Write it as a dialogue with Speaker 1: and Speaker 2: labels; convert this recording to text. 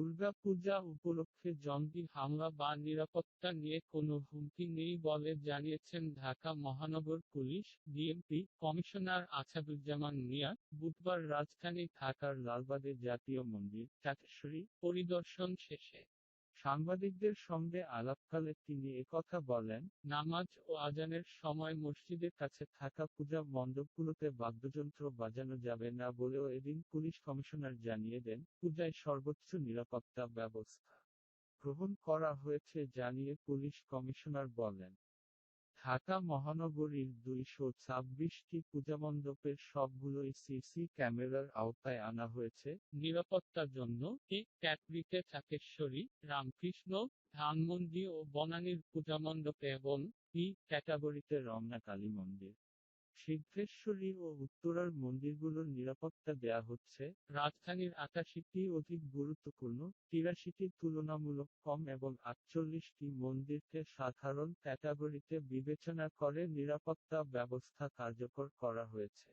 Speaker 1: দুর্গাপূজা উপলক্ষে জঙ্গি হামলা বা নিরাপত্তা নিয়ে কোনো হুমকি নেই বলে জানিয়েছেন ঢাকা মহানগর police, DMP, commissioner Asaduzzaman Mia. বুধবার রাজধানী ঢাকার লালবাগে জাতীয় মন্দির, চাটেশ্বরী, পরিদর্শন শেষে। সাংবাদিকদের সঙ্গে আলাপকালে তিনি একথা বলেন, নামাজ ও আজানের সময় মসজিদের কাছে থাকা পূজা মণ্ডপগুলোতে বাদ্যযন্ত্র বাজানো যাবে না বলেও এদিন পুলিশ কমিশনার জানিয়ে দেন, পূজায় সর্বোচ্চ নিরাপত্তা ব্যবস্থা গ্রহণ করা হয়েছে জানিয়ে পুলিশ কমিশনার বলেন। ঢাকা মহানগরীর দুইশো ছাব্বিশটি পূজামণ্ডপের সবগুলোই সিসি ক্যামেরার আওতায় আনা হয়েছে। নিরাপত্তার জন্য এ ক্যাটরিতে চাকেশ্বরী রামকৃষ্ণ, ধানমন্ডি ও বনানীর পূজামণ্ডপ এবং বি ক্যাটাগরিতে রমনা কালী মন্দির। সিদ্ধেশ্বরী ও উত্তরার মন্দিরগুলোর নিরাপত্তা দেয়া হচ্ছে। রাজধানীর আটাশিটি অধিক গুরুত্বপূর্ণ, তিরাশিটি তুলনামূলক কম এবং আটচল্লিশটি মন্দিরকে সাধারণ ক্যাটাগরিতে বিবেচনা করে নিরাপত্তা ব্যবস্থা কার্যকর করা হয়েছে।